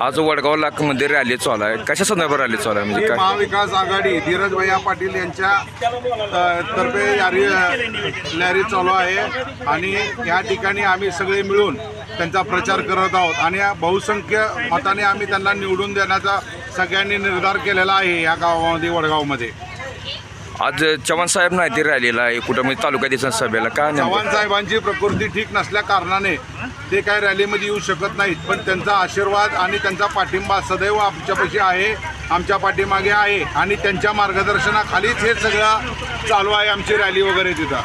आज वडगावला मध्ये रॅली चालू आहे. कशा संदर्भात रॅली चालू आहे? म्हणजे ही काय? महाविकास आघाडी धीरज भैया पाटील यांच्या अ, तर्फे यारी लॅरी चालू आहे. आणि या ठिकाणी आम्ही सगळे मिळून त्यांचा प्रचार करत आहोत. आणि या बहुसंख्य मताने आम्ही त्यांना निवडून देण्याचा सगळ्यांनी निर्धार केलेला आहे या गावामध्ये वडगावमध्ये. आज चव्हाण साहेब नाही ते रॅलीला आहे. कुठं म्हणजे तालुका सभेला. काय नेमकं? चव्हाण साहेबांची प्रकृती ठीक नसल्या कारणाने ते काय रॅलीमध्ये येऊ शकत नाहीत. पण त्यांचा आशीर्वाद आणि त्यांचा पाठिंबा सदैव आमच्यापाशी आहे आमच्या पाठीमागे आहे आणि त्यांच्या मार्गदर्शनाखालीच हे सगळं चालू आहे आमची रॅली वगैरे तिथं.